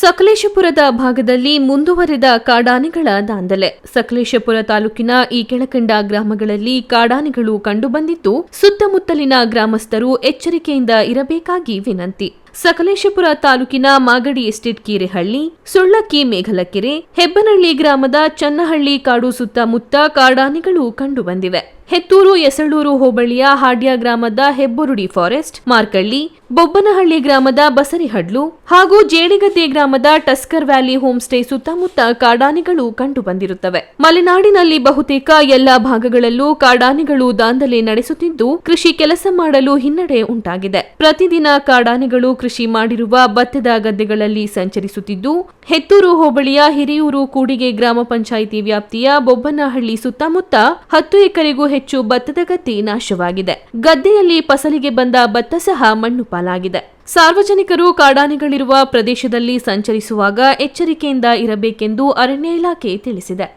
ಸಕಲೇಶಪುರದ ಭಾಗದಲ್ಲಿ ಮುಂದುವರೆದ ಕಾಡಾನೆಗಳ ದಾಂಧಲೆ ಸಕಲೇಶಪುರ ತಾಲೂಕಿನ ಈ ಕೆಳಕಂಡ ಗ್ರಾಮಗಳಲ್ಲಿ ಕಾಡಾನೆಗಳು ಕಂಡುಬಂದಿದ್ದು ಸುತ್ತಮುತ್ತಲಿನ ಗ್ರಾಮಸ್ಥರು ಎಚ್ಚರಿಕೆಯಿಂದ ಇರಬೇಕಾಗಿ ವಿನಂತಿ. ಸಕಲೇಶಪುರ ತಾಲೂಕಿನ ಮಾಗಡಿ ಎಸ್ಟೇಟ್ ಕೀರೆಹಳ್ಳಿ, ಸುಳ್ಳಕ್ಕಿ ಮೇಘಲಕೆರೆ, ಹೆಬ್ಬನಹಳ್ಳಿ ಗ್ರಾಮದ ಚನ್ನಹಳ್ಳಿ ಕಾಡು ಸುತ್ತಮುತ್ತ ಕಾಡಾನೆಗಳು ಕಂಡುಬಂದಿವೆ. ಹೆತ್ತೂರು ಎಸಳೂರು ಹೋಬಳಿಯ ಹಾಡ್ಯ ಗ್ರಾಮದ ಹೆಬ್ಬುರುಡಿ ಫಾರೆಸ್ಟ್, ಮಾರ್ಕಳ್ಳಿ, ಬೊಬ್ಬನಹಳ್ಳಿ ಗ್ರಾಮದ ಬಸರಿಹಡ್ಲು ಹಾಗೂ ಜೇಡಿಗದ್ದೆ ಗ್ರಾಮದ ಟಸ್ಕರ್ ವ್ಯಾಲಿ ಹೋಮ್ ಸ್ಟೇ ಸುತ್ತಮುತ್ತ ಕಾಡಾನೆಗಳು ಕಂಡುಬಂದಿರುತ್ತವೆ. ಮಲೆನಾಡಿನಲ್ಲಿ ಬಹುತೇಕ ಎಲ್ಲಾ ಭಾಗಗಳಲ್ಲೂ ಕಾಡಾನೆಗಳು ದಾಂಧಲೆ ನಡೆಸುತ್ತಿದ್ದು, ಕೃಷಿ ಕೆಲಸ ಮಾಡಲು ಹಿನ್ನಡೆ ಉಂಟಾಗಿದೆ. ಪ್ರತಿದಿನ ಕಾಡಾನೆಗಳು ಕೃಷಿ ಮಾಡಿರುವ ಭತ್ತದ ಗದ್ದೆಗಳಲ್ಲಿ ಸಂಚರಿಸುತ್ತಿದ್ದು, ಹೆತ್ತೂರು ಹೋಬಳಿಯ ಹಿರಿಯೂರು ಕೂಡಿಗೆ ಗ್ರಾಮ ಪಂಚಾಯಿತಿ ವ್ಯಾಪ್ತಿಯ ಬೊಬ್ಬನಹಳ್ಳಿ ಸುತ್ತಮುತ್ತ ಹತ್ತು ಎಕರೆಗೂ ಹೆಚ್ಚು ಭತ್ತದ ಗದ್ದೆ ನಾಶವಾಗಿದೆ. ಗದ್ದೆಯಲ್ಲಿ ಫಸಲಿಗೆ ಬಂದ ಭತ್ತ ಸಹ ಮಣ್ಣು ಪಾಲಾಗಿದೆ. ಸಾರ್ವಜನಿಕರು ಕಾಡಾನೆಗಳಿರುವ ಪ್ರದೇಶದಲ್ಲಿ ಸಂಚರಿಸುವಾಗ ಎಚ್ಚರಿಕೆಯಿಂದ ಇರಬೇಕೆಂದು ಅರಣ್ಯ ಇಲಾಖೆ ತಿಳಿಸಿದೆ.